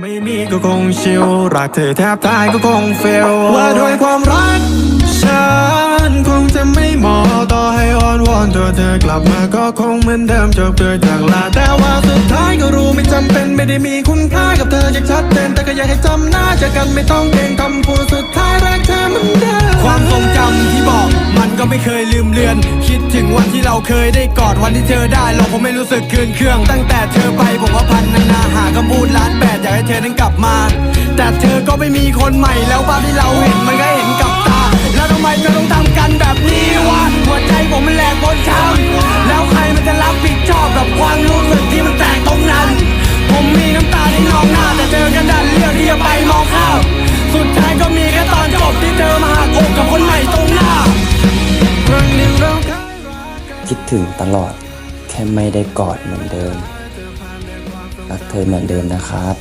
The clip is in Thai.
ไม่มีก็คงชิวรักเธอแทบตายก็คงเฟลว่าด้วยความรัก ฉันคงจะไม่เหมาะต่อให้อ้อนวอนตัวเธอกลับมาก็คงเหมือนเดิมจบเกิดจากลาแต่ว่าสุดท้ายก็รู้ไม่จำเป็นไม่ได้มีคุณค่ากับเธออย่างชัดเจนแต่ก็อยากให้จำหน้าเจอกันไม่ต้องเก่งคำพูดสุดท้ายรักเธอเหมือนเดิมความทรงจำที่บอกมันก็ไม่เคยลืมเลือน คิดถึงวันที่เราเคยได้กอดวันที่เธอได้เราคงไม่รู้สึกคืนเครื่อง ตั้งแต่เธอไปผมว่าพันนานา เธอนั้นกลับมา แต่เธอก็ไม่มีคนใหม่แล้วภาพที่เราเห็นมันก็เห็นกับตา แล้วทำไมเธอต้องทำกันแบบนี้วะหัวใจผมมันแหลกบนช้ำแล้วใครมันจะรับผิดชอบกับความรู้สึกที่มันแตกตรงนั้น ผมมีน้ำตาที่นองหน้าแต่เธอกันดันเลือกที่จะไปมองข้ามสุดท้ายก็มีแค่ตอนจบที่เธอมาหักอกกับคนใหม่ตรงหน้าคิดถึงตลอดแค่ไม่ได้กอดเหมือนเดิม รักเธอเหมือนเดิมนะครับ